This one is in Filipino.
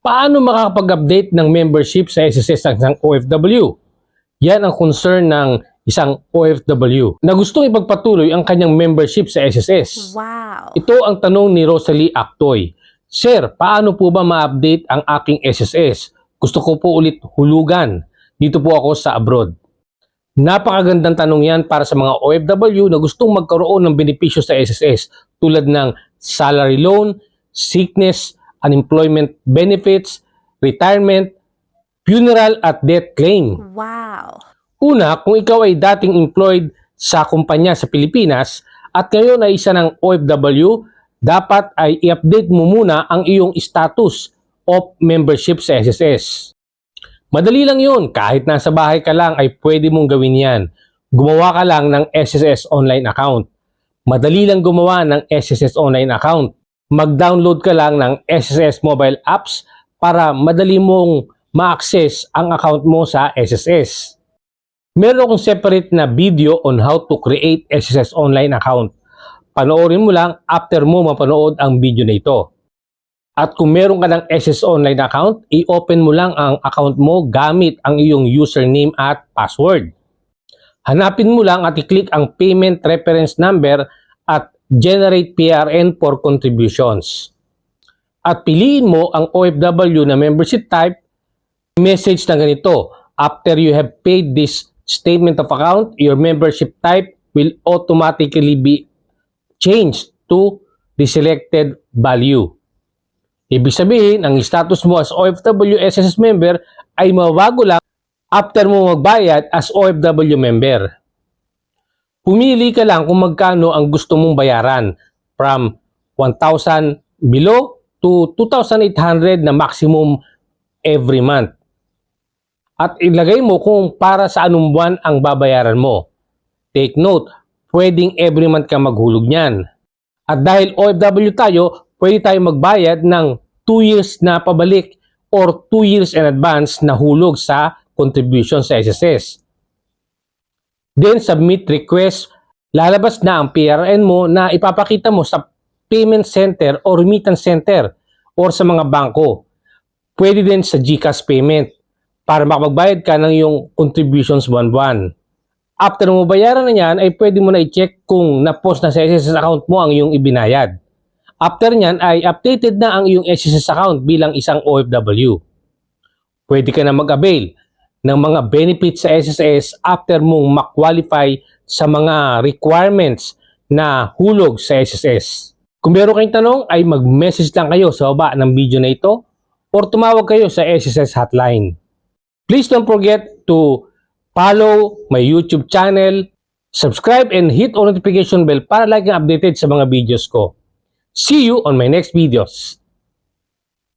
Paano makakapag-update ng membership sa SSS ng isang OFW? Yan ang concern ng isang OFW na gustong ipagpatuloy ang kanyang membership sa SSS. Wow. Ito ang tanong ni Rosalie Actoy. Sir, paano po ba ma-update ang aking SSS? Gusto ko po ulit hulugan. Dito po ako sa abroad. Napakagandang tanong yan para sa mga OFW na gustong magkaroon ng benepisyo sa SSS tulad ng salary loan, sickness, unemployment benefits, retirement, funeral at death claim. Wow. Una, kung ikaw ay dating employed sa kumpanya sa Pilipinas at ngayon ay isa ng OFW, dapat ay i-update mo muna ang iyong status of membership sa SSS. Madali lang yun. Kahit nasa bahay ka lang ay pwede mong gawin yan. Gumawa ka lang ng SSS online account. Madali lang gumawa ng SSS online account. Mag-download ka lang ng SSS mobile apps para madali mong ma-access ang account mo sa SSS. Meron akong separate na video on how to create SSS online account. Panoorin mo lang after mo mapanood ang video na ito. At kung meron ka ng SSS online account, i-open mo lang ang account mo gamit ang iyong username at password. Hanapin mo lang at i-click ang payment reference number at generate PRN for contributions. At piliin mo ang OFW na membership type, message na ganito, after you have paid this statement of account, your membership type will automatically be changed to the selected value. Ibig sabihin, ang status mo as OFW SSS member ay mabago lang after mo magbayad as OFW member. Pumili ka lang kung magkano ang gusto mong bayaran from 1,000 below to 2,800 na maximum every month. At ilagay mo kung para sa anong buwan ang babayaran mo. Take note, pwedeng every month ka maghulog niyan. At dahil OFW tayo, pwede tayo magbayad ng 2 years na pabalik or 2 years in advance na hulog sa contribution sa SSS. Then submit request, lalabas na ang PRN mo na ipapakita mo sa payment center or remittance center or sa mga bangko. Pwede din sa GCash payment para makapagbayad ka ng iyong contributions buwan-buwan. After mo bayaran na yan, ay pwede mo na i-check kung na-post na sa SSS account mo ang iyong ibinayad. After nyan ay updated na ang iyong SSS account bilang isang OFW. Pwede ka na mag-avail ng mga benefits sa SSS after mong ma-qualify sa mga requirements na hulog sa SSS. Kung meron kayong tanong ay mag-message lang kayo sa baba ng video na ito or tumawag kayo sa SSS hotline. Please don't forget to follow my YouTube channel, subscribe and hit on notification bell para laging updated sa mga videos ko. See you on my next videos.